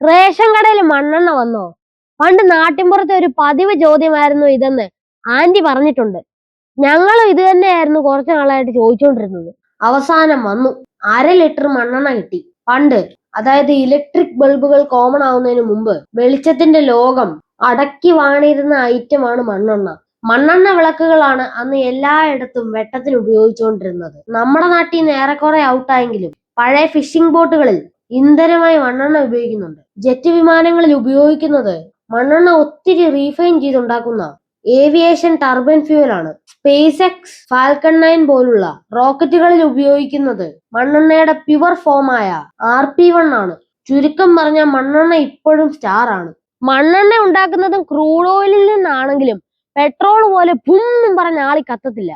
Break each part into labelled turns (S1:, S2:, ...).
S1: Ration കടയിൽ മണ്ണെണ്ണ വന്നോ? പണ്ട് നാട്ടിൻപുറത്തെ ഒരു പതിവ് ചോദ്യമായിരുന്നു ഇതെന്ന് ആന്റി പറഞ്ഞിട്ടുണ്ട്. ഞങ്ങളും ഇത് തന്നെയായിരുന്നു കുറച്ചു നാളായിട്ട് ചോദിച്ചുകൊണ്ടിരുന്നത് അവസാനം വന്നു. അര ലിറ്റർ മണ്ണെണ്ണ കിട്ടി. പണ്ട് അതായത് ഇലക്ട്രിക് ബൾബുകൾ കോമൺ ആവുന്നതിന് മുമ്പ് വെളിച്ചത്തിന്റെ ലോകം അടക്കി വാണിരുന്ന ഐറ്റമാണ് മണ്ണെണ്ണ. മണ്ണെണ്ണ വിളക്കുകളാണ് അന്ന് എല്ലായിടത്തും വെട്ടത്തിന് ഉപയോഗിച്ചുകൊണ്ടിരുന്നത് നമ്മുടെ നാട്ടിൽ നിന്ന് ഏറെക്കുറെ ഔട്ടായെങ്കിലും പഴയ ഫിഷിംഗ് ബോട്ടുകളിൽ ഇന്ധനമായി മണ്ണെണ്ണ ഉപയോഗിക്കുന്നുണ്ട്. ജെറ്റ് വിമാനങ്ങളിൽ ഉപയോഗിക്കുന്നത് മണ്ണെണ്ണ ഒത്തിരി റീഫൈൻ ചെയ്തുണ്ടാക്കുന്ന ഏവിയേഷൻ ടർബൈൻ ഫ്യൂവൽ ആണ്. സ്പേസ് എക്സ് ഫാൽക്കൺ നയൻ പോലുള്ള റോക്കറ്റുകളിൽ ഉപയോഗിക്കുന്നത് മണ്ണെണ്ണയുടെ പ്യുവർ ഫോമായ ആർ പി വൺ ആണ്. ചുരുക്കം പറഞ്ഞ മണ്ണെണ്ണ ഇപ്പോഴും സ്റ്റാർ ആണ്. മണ്ണെണ്ണ ഉണ്ടാക്കുന്നതും ക്രൂഡ് ഓയിലിൽ നിന്നാണെങ്കിലും പെട്രോൾ പോലെ ഭും പറഞ്ഞ ആളി കത്തത്തില്ല.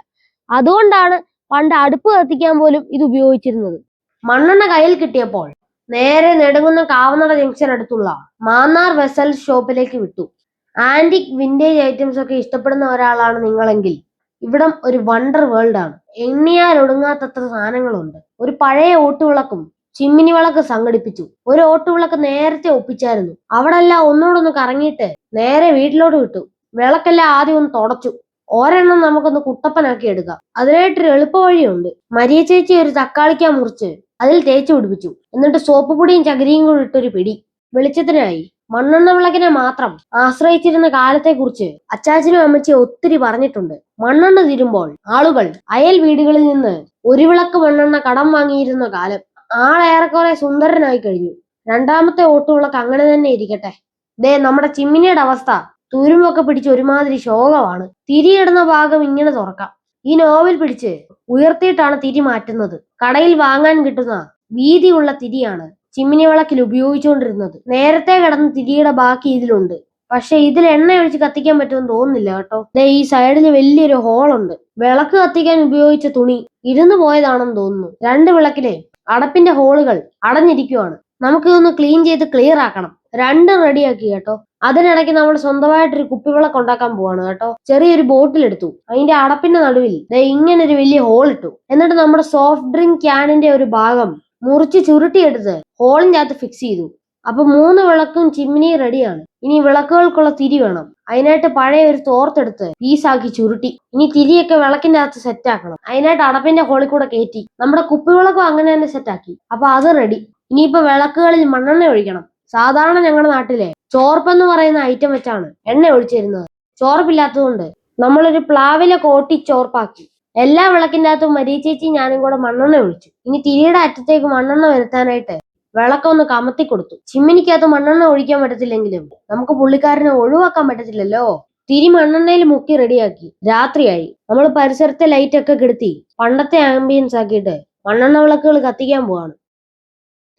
S1: അതുകൊണ്ടാണ് പണ്ട് അടുപ്പ് കത്തിക്കാൻ പോലും ഇത് ഉപയോഗിച്ചിരുന്നത്. മണ്ണെണ്ണ കയ്യിൽ കിട്ടിയപ്പോൾ നേരെ നെടുങ്ങുന്ന കാവനട ജംഗ്ഷൻ അടുത്തുള്ള മാന്നാർ വെസൽ ഷോപ്പിലേക്ക് വിട്ടു. ആന്റിക് വിന്റേജ് ഐറ്റംസ് ഒക്കെ ഇഷ്ടപ്പെടുന്ന ഒരാളാണ് നിങ്ങളെങ്കിൽ ഇവിടം ഒരു വണ്ടർ വേൾഡ് ആണ്. എണ്ണിയാൽ ഒടുങ്ങാത്തത്ര സാധനങ്ങളുണ്ട്. ഒരു പഴയ ഓട്ടുവിളക്കും ചിമ്മിനി വിളക്ക് സംഘടിപ്പിച്ചു. ഒരു ഓട്ടുവിളക്ക് നേരത്തെ ഒപ്പിച്ചായിരുന്നു. അവിടെ എല്ലാം ഒന്നുകൂടൊന്ന് കറങ്ങിയിട്ട് നേരെ വീട്ടിലോട്ട് വിട്ടു. വിളക്കെല്ലാം ആദ്യം ഒന്ന് തുടച്ചു. ഒരെണ്ണം നമുക്കൊന്ന് കുട്ടപ്പനാക്കി എടുക്കാം. അതിനായിട്ടൊരു എളുപ്പ വഴിയുണ്ട് മരിയ ചേച്ചി ഒരു തക്കാളിക്കാൻ മുറിച്ച് അതിൽ തേച്ചു പിടിപ്പിച്ചു. എന്നിട്ട് സോപ്പ് പൊടിയും ചകിരിയും കൂടി ഇട്ടൊരു പിടി. വെളിച്ചത്തിനായി. മണ്ണെണ്ണ വിളക്കിനെ മാത്രം ആശ്രയിച്ചിരുന്ന കാലത്തെക്കുറിച്ച് അച്ചാച്ചനും അമ്മച്ചിയും ഒത്തിരി പറഞ്ഞിട്ടുണ്ട്. മണ്ണെണ്ണ തീരുമ്പോൾ ആളുകൾ അയൽ വീടുകളിൽ നിന്ന് ഒരു വിളക്ക് മണ്ണെണ്ണ കടം വാങ്ങിയിരുന്ന കാലം ആളേറെക്കുറെ സുന്ദരനായി കഴിഞ്ഞു. രണ്ടാമത്തെ ഓട്ടുവിളക്ക് അങ്ങനെ തന്നെ ഇരിക്കട്ടെ. ദേ നമ്മുടെ ചിമ്മിനിയുടെ അവസ്ഥ തുരുമ്പൊക്കെ പിടിച്ച് ഒരുമാതിരി ശോകമാണ്. തിരിയിടുന്ന ഭാഗം ഇങ്ങനെ തുറക്കാം. ഈ നോവൽ പിടിച്ച് ഉയർത്തിയിട്ടാണ് തിരി മാറ്റുന്നത്. കടയിൽ വാങ്ങാൻ കിട്ടുന്ന വീതിയുള്ള തിരിയാണ് ചിമ്മിനി വിളക്കിൽ ഉപയോഗിച്ചുകൊണ്ടിരുന്നത്. നേരത്തെ കിടന്ന തിരിയുടെ ബാക്കി ഇതിലുണ്ട്. പക്ഷെ ഇതിൽ എണ്ണ ഒഴിച്ച് കത്തിക്കാൻ പറ്റുമെന്ന് തോന്നുന്നില്ല കേട്ടോ. ദേ ഈ സൈഡിൽ വലിയൊരു ഹോളുണ്ട്. വിളക്ക് കത്തിക്കാൻ ഉപയോഗിച്ച തുണി ഇരുന്നു പോയതാണെന്ന് തോന്നുന്നു. രണ്ട് വിളക്കിലെ അടപ്പിന്റെ ഹോളുകൾ അടഞ്ഞിരിക്കുവാണ്. നമുക്കിതൊന്ന് ക്ലീൻ ചെയ്ത് ക്ലിയർ ആക്കണം. രണ്ടും റെഡിയാക്കി കേട്ടോ. അതിനിടയ്ക്ക് നമ്മൾ സ്വന്തമായിട്ടൊരു കുപ്പിവിളക്ക് ഉണ്ടാക്കാൻ പോവാണ് കേട്ടോ. ചെറിയൊരു ബോട്ടിൽ എടുത്തു. അതിന്റെ അടപ്പിന്റെ നടുവിൽ ഇങ്ങനെ ഒരു വലിയ ഹോൾ ഇട്ടു. എന്നിട്ട് നമ്മുടെ സോഫ്റ്റ് ഡ്രിങ്ക് ക്യാനിന്റെ ഒരു ഭാഗം മുറിച്ച് ചുരുട്ടിയെടുത്ത് ഹോളിന്റെ ഫിക്സ് ചെയ്തു. അപ്പൊ മൂന്ന് വിളക്കും ചിമ്മിനി റെഡിയാണ്. ഇനി വിളക്കുകൾക്കുള്ള തിരി വേണം. അതിനായിട്ട് പഴയ ഒരു തോർത്തെടുത്ത് പീസാക്കി ചുരുട്ടി. ഇനി തിരിയൊക്കെ വിളക്കിന്റെ അകത്ത് സെറ്റ് ആക്കണം. അതിനായിട്ട് അടപ്പിന്റെ ഹോളിൽ കൂടെ കയറ്റി. നമ്മുടെ കുപ്പിവിളക്കും അങ്ങനെ തന്നെ സെറ്റ് ആക്കി. അപ്പൊ അത് റെഡി ഇനിയിപ്പോ വിളക്കുകളിൽ മണ്ണെണ്ണ ഒഴിക്കണം. സാധാരണ ഞങ്ങളുടെ നാട്ടിലെ ചോർപ്പെന്ന് പറയുന്ന ഐറ്റം വെച്ചാണ് എണ്ണ ഒഴിച്ചിരുന്നത്. ചോർപ്പില്ലാത്തതുകൊണ്ട് നമ്മളൊരു പ്ലാവിലെ കോട്ടി ചോർപ്പാക്കി. എല്ലാ വിളക്കിന്റെ അകത്തും മരീച്ചേച്ചി ഞാനും കൂടെ മണ്ണെണ്ണ ഒഴിച്ചു. ഇനി തിരിയുടെ അറ്റത്തേക്ക് മണ്ണെണ്ണ വരുത്താനായിട്ട് വിളക്കൊന്ന് കമത്തി കൊടുത്തു. ചിമ്മിനിക്കകത്ത് മണ്ണെണ്ണ ഒഴിക്കാൻ പറ്റത്തില്ലെങ്കിലും നമുക്ക് പുള്ളിക്കാരനെ ഒഴിവാക്കാൻ പറ്റത്തില്ലല്ലോ. തിരി മണ്ണെണ്ണയിൽ മുക്കി റെഡിയാക്കി. രാത്രിയായി. നമ്മൾ പരിസരത്തെ ലൈറ്റ് ഒക്കെ കെടുത്തി പണ്ടത്തെ ആംബിയൻസ് ആക്കിയിട്ട് മണ്ണെണ്ണ വിളക്കുകൾ കത്തിക്കാൻ പോവാണ്.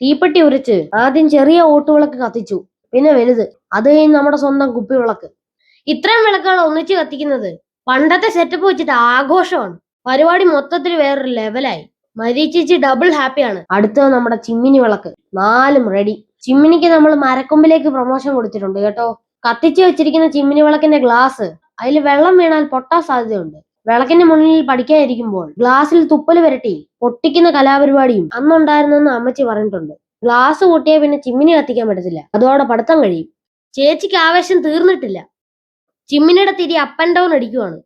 S1: തീപ്പെട്ടി ഉരച്ച് ആദ്യം ചെറിയ ഓട്ടുവിളക്ക് കത്തിച്ചു. പിന്നെ വലുത്. അത് കഴിഞ്ഞ് നമ്മുടെ സ്വന്തം കുപ്പി കുപ്പിവിളക്ക് ഇത്രയും വിളക്കുകൾ ഒന്നിച്ച് കത്തിക്കുന്നത്. പണ്ടത്തെ സെറ്റപ്പ് വെച്ചിട്ട് ആഘോഷമാണ്. പരിപാടി മൊത്തത്തിൽ വേറൊരു ലെവലായി മരീച്ചേച്ചി ഡബിൾ ഹാപ്പിയാണ് അടുത്തത് നമ്മുടെ ചിമ്മിനി വിളക്ക്. നാലും റെഡി ചിമ്മിനിക്ക് നമ്മൾ മരക്കൊമ്പിലേക്ക് പ്രൊമോഷൻ കൊടുത്തിട്ടുണ്ട് കേട്ടോ. കത്തിച്ചു വെച്ചിരിക്കുന്ന ചിമ്മിനി വിളക്കിന്റെ ഗ്ലാസ് അതിൽ വെള്ളം വീണാൽ പൊട്ടാൻ സാധ്യതയുണ്ട്. വിളക്കിന്റെ മുന്നിൽ പഠിക്കാതിരിക്കുമ്പോൾ ഗ്ലാസ്സിൽ തുപ്പൽ വരട്ടി പൊട്ടിക്കുന്ന കലാപരിപാടിയും അന്നുണ്ടായിരുന്നെന്ന് അമ്മച്ചി പറഞ്ഞിട്ടുണ്ട്. ഗ്ലാസ് കൂട്ടിയാൽ പിന്നെ ചിമ്മിനി കത്തിക്കാൻ പറ്റത്തില്ല. അതോടെ പഠിത്തം കഴിയും. ചേച്ചിക്ക് ആവേശം തീർന്നിട്ടില്ല. ചിമ്മിനിയുടെ തിരി അപ്പ് ആൻഡ് ഡൗൺ അടിക്കുവാണ്.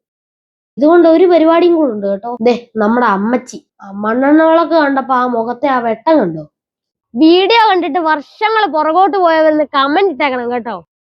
S1: ഇതുകൊണ്ട് ഒരു പരിപാടിയും കൂടെ ഉണ്ട് കേട്ടോ. ദേ നമ്മുടെ അമ്മച്ചി. മണ്ണെണ്ണകളൊക്കെ മണ്ണെണ്ണ കണ്ടപ്പോ ആ മുഖത്തെ ആ വെട്ടം കണ്ടോ? വീഡിയോ കണ്ടിട്ട് വർഷങ്ങൾ പുറകോട്ട് പോയവരെന്ന് കമന്റ് ഇട്ടേക്കണം കേട്ടോ.